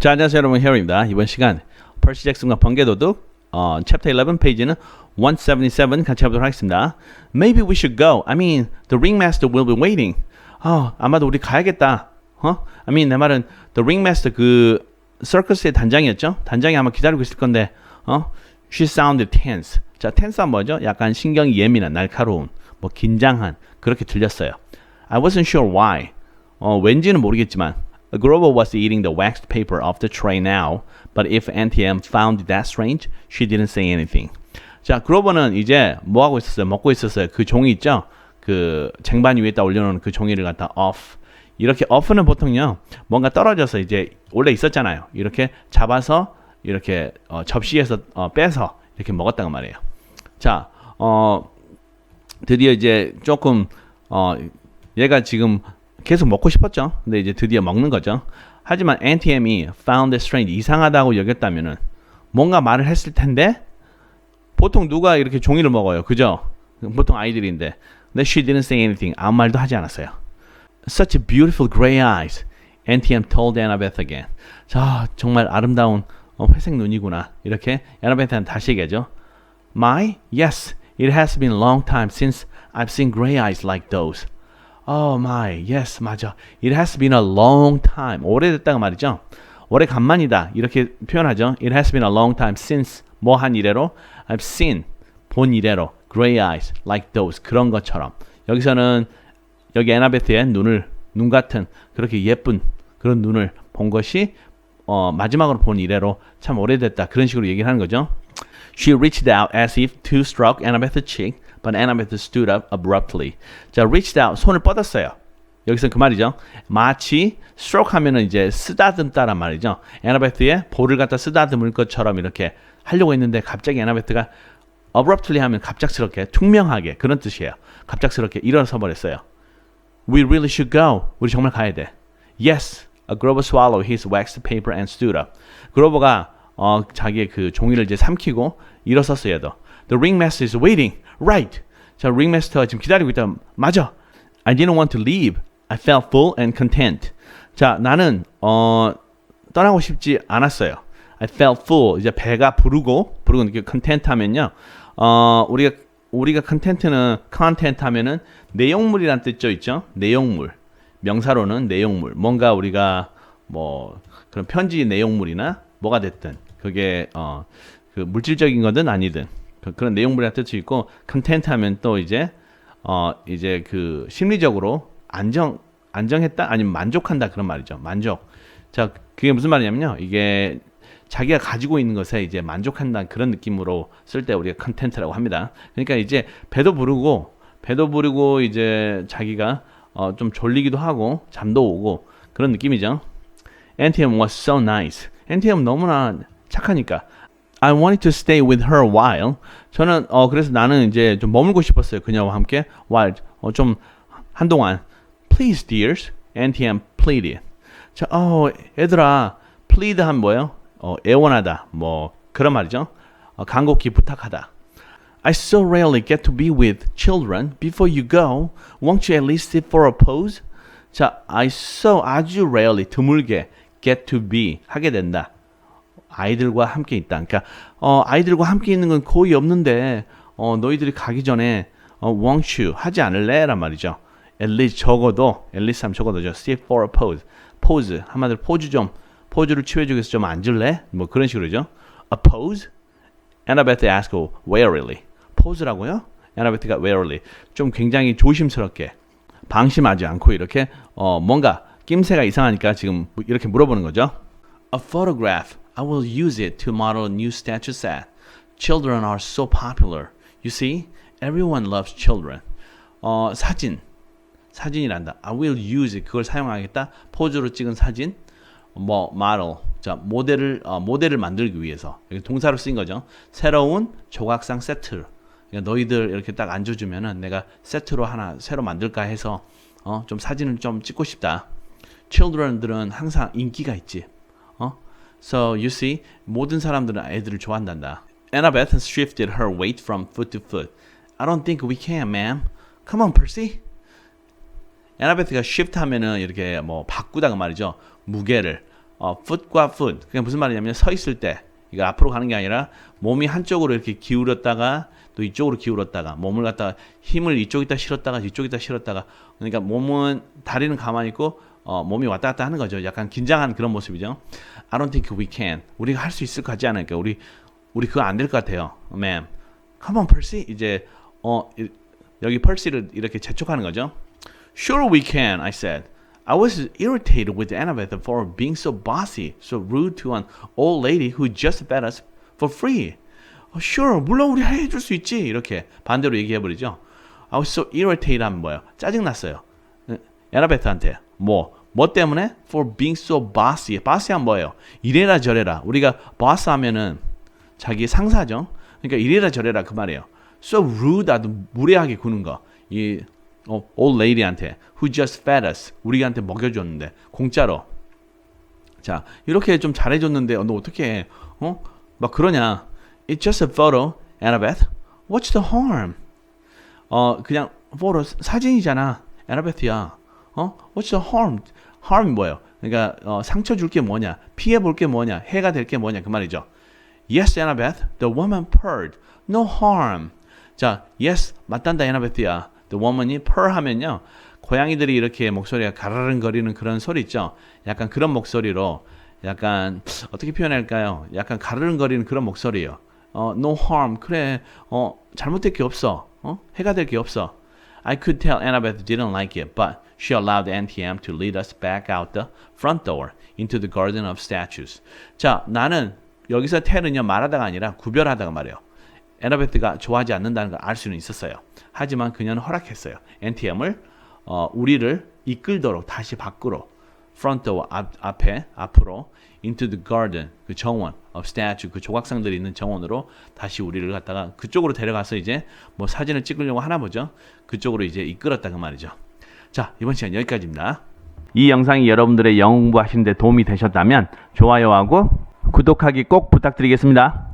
자, 안녕하세요 여러분, 헤어입니다. 이번 시간 퍼시 잭슨과 번개도둑 어, 챕터 11 페이지는 177 같이 해보도록 하겠습니다. Maybe we should go. I mean, the ringmaster will be waiting. 아, 아마도 우리 가야겠다. 어? I mean, 내 말은 the ringmaster 그 서커스의 단장이었죠? 단장이 아마 기다리고 있을 건데, 어? She sounded tense. 자, tense한 뭐죠? 약간 신경이 예민한, 날카로운, 뭐 긴장한 그렇게 들렸어요. I wasn't sure why. 어, 왠지는 모르겠지만 Grover was eating the waxed paper off the tray now, but if Auntie M found that strange, she didn't say anything. 자, 그로버는 이제 뭐 하고 있었어요? 먹고 있었어요. 그 종이 있죠? 그 쟁반 위에다 올려놓은 그 종이를 갖다 off. 이렇게 off는 보통요, 뭔가 떨어져서 이제 원래 있었잖아요. 이렇게 잡아서 이렇게 어, 접시에서 어, 빼서 이렇게 먹었다는 말이에요. 자, 어, 드디어 이제 조금 어, 얘가 지금 계속 먹고 싶었죠. 근데 이제 드디어 먹는 거죠. 하지만 NTM이 found it strange 이상하다고 여겼다면은 뭔가 말을 했을 텐데 보통 누가 이렇게 종이를 먹어요. 그죠? 보통 아이들인데. 근데 she didn't say anything. 아무 말도 하지 않았어요. Such beautiful gray eyes. NTM told Annabeth again. 자, 정말 아름다운 어, 회색 눈이구나. 이렇게 애나베트한테 다시 얘기하죠. My? Yes. It has been a long time since I've seen gray eyes like those. Oh my, yes, 맞아. It has been a long time. 오래됐다가 말이죠. 오래간만이다. 이렇게 표현하죠. It has been a long time since 뭐 한 이래로 I've seen 본 이래로 gray eyes like those 그런 것처럼 여기서는 여기 에나베트의 눈을 눈 같은 그렇게 예쁜 그런 눈을 본 것이 어, 마지막으로 본 이래로 참 오래됐다 그런 식으로 얘기를 하는 거죠. She reached out as if to stroke Annabeth's cheek, but Annabeth stood up abruptly. 자, reached out 손을 뻗었어요. 여기서 그 말이죠. 마치 stroke 하면은 이제 쓰다듬다란 말이죠. 애나베트의 볼을 갖다 쓰다듬을 것처럼 이렇게 하려고 했는데 갑자기 애나베트가 abruptly 하면 갑작스럽게 퉁명하게 그런 뜻이에요. 갑작스럽게 일어서 버렸어요. We really should go. 우리 정말 가야 돼. Yes. A Grover swallowed his waxed paper and stood up. 그로버가 어, 자기의 그 종이를 이제 삼키고 일어섰어요. 도 The ringmaster is waiting. Right. 자, ringmaster가 지금 기다리고 있다. 맞아. I didn't want to leave. I felt full and content. 자, 나는 어 떠나고 싶지 않았어요. I felt full. 이제 배가 부르고 부르고 이렇게 content 하면요. 어, 우리가 우리가 content는 content 하면은 내용물이란 뜻죠, 있죠? 내용물. 명사로는 내용물. 뭔가 우리가 뭐 그런 편지 내용물이나 뭐가 됐든 그게 어 그 물질적인 거든 아니든 그, 그런 내용물이란 뜻이 있고 컨텐트 하면 또 이제 어 이제 그 심리적으로 안정 안정했다 아니면 만족한다 그런 말이죠. 만족. 자, 그게 무슨 말이냐면요. 이게 자기가 가지고 있는 것에 이제 만족한다 그런 느낌으로 쓸 때 우리가 컨텐트라고 합니다. 그러니까 이제 배도 부르고 배도 부르고 이제 자기가 어, 좀 졸리기도 하고 잠도 오고 그런 느낌이죠. NTM was so nice. NTM 너무나 착하니까. I wanted to stay with her a while. 저는 어 그래서 나는 이제 좀 머물고 싶었어요. 그녀와 함께 while 어, 좀 한동안. Please, dears. NTM pleaded. 자, 어 얘들아, plead 하면 뭐예요? 어 애원하다. 뭐 그런 말이죠. 어, 간곡히 부탁하다. I so rarely get to be with children. Before you go, won't you at least sit for a pose? 자, I so 아주 rarely 드물게 get to be 하게 된다. 아이들과 함께 있다. 그러니까 어, 아이들과 함께 있는 건 거의 없는데 어, 너희들이 가기 전에 어, won't you 하지 않을래란 말이죠. at least 적어도 at least 하면 적어도죠. sit for a pose. pose 한마디로 포즈 좀 포즈를 취해주기 위해서 좀 앉을래? 뭐 그런 식으로죠. a pose? Annabeth asked warily. 포즈라고요? Annabeth가 warily. 좀 굉장히 조심스럽게 방심하지 않고 이렇게 어 뭔가 낌새가 이상하니까 지금 이렇게 물어보는 거죠. A photograph. I will use it to model a new statue set. Children are so popular. You see, everyone loves children. 어 사진. 사진이란다. I will use it. 그걸 사용하겠다. 포즈로 찍은 사진. 뭐 model. 자, 모델을 어, 모델을 만들기 위해서. 여기 동사로 쓰인 거죠. 새로운 조각상 세트. 그러니까 너희들 이렇게 딱 앉아주면은 내가 세트로 하나 새로 만들까 해서 어, 좀 사진을 좀 찍고 싶다. children들은 항상 인기가 있지. 어? So you see, 모든 사람들은 애들을 좋아한단다. Annabeth shifted her weight from foot to foot. I don't think we can, ma'am. Come on, Percy. 애나베트가 shift 하면은 이렇게 뭐 바꾸다가 말이죠. 무게를 어, foot과 foot. 그게 무슨 말이냐면 서 있을 때 이거 앞으로 가는 게 아니라 몸이 한쪽으로 이렇게 기울였다가 또 이쪽으로 기울었다가 몸을 갖다가 힘을 이쪽에다 실었다가 이쪽에다 실었다가 그러니까 몸은 다리는 가만히 있고 어, 몸이 왔다 갔다 하는 거죠. 약간 긴장한 그런 모습이죠. I don't think we can. 우리가 할 수 있을 것 같지 않을까? 우리 우리 그거 안 될 것 같아요, ma'am. Come on, Percy. 이제 어 이- 여기 펄시를 이렇게 재촉하는 거죠. Sure we can, I said. I was irritated with Annabeth for being so bossy, so rude to an old lady who just fed us for free. "Oh, sure, 물론 우리 해줄 수 있지. 이렇게 반대로 얘기해버리죠. I was so irritated 하면 뭐예요? 짜증났어요. 에나베트한테. 뭐? 뭐 때문에? For being so bossy. bossy 하면 뭐예요? 이래라 저래라. 우리가 boss 하면은 자기 상사죠. 그러니까 이래라 저래라 그 말이에요. So rude 아주 무례하게 구는 거. 이 어, old lady한테 who just fed us. 우리한테 먹여줬는데 공짜로. 자 이렇게 좀 잘해줬는데 어, 너 어떻게 해? 어? 막 그러냐? It's just a photo, Annabeth. What's the harm? 어 그냥 photo 사진이잖아, Annabeth야. 어? What's the harm? Harm이 뭐예요? 그러니까 어, 상처 줄 게 뭐냐? 피해 볼 게 뭐냐? 해가 될 게 뭐냐? 그 말이죠. Yes, Annabeth. The woman purred. No harm. 자, yes, 맞단다, Annabeth야. The woman이 purr 하면요. 고양이들이 이렇게 목소리가 가르릉거리는 그런 소리 있죠. 약간 그런 목소리로 약간 어떻게 표현할까요? 약간 가르릉거리는 그런 목소리예요. 어, no harm. 그래. 어, 잘못될 게 없어. 어? 해가 될 게 없어. I could tell Annabeth didn't like it, but she allowed NTM to lead us back out the front door into the garden of statues. 자, 나는 여기서 tell은요 말하다가 아니라 구별하다가 말해요. 에나베트가 좋아하지 않는다는 걸 알 수는 있었어요. 하지만 그녀는 허락했어요. NTM을 어, 우리를 이끌도록 다시 밖으로 front door 앞, 앞에 앞으로 into the garden 그 정원 of statue 그 조각상들이 있는 정원으로 다시 우리를 갖다가 그쪽으로 데려가서 이제 뭐 사진을 찍으려고 하나 보죠. 그쪽으로 이제 이끌었다 그 말이죠. 자 이번 시간 여기까지입니다. 이 영상이 여러분들의 영어 공부하시는데 도움이 되셨다면 좋아요하고 구독하기 꼭 부탁드리겠습니다.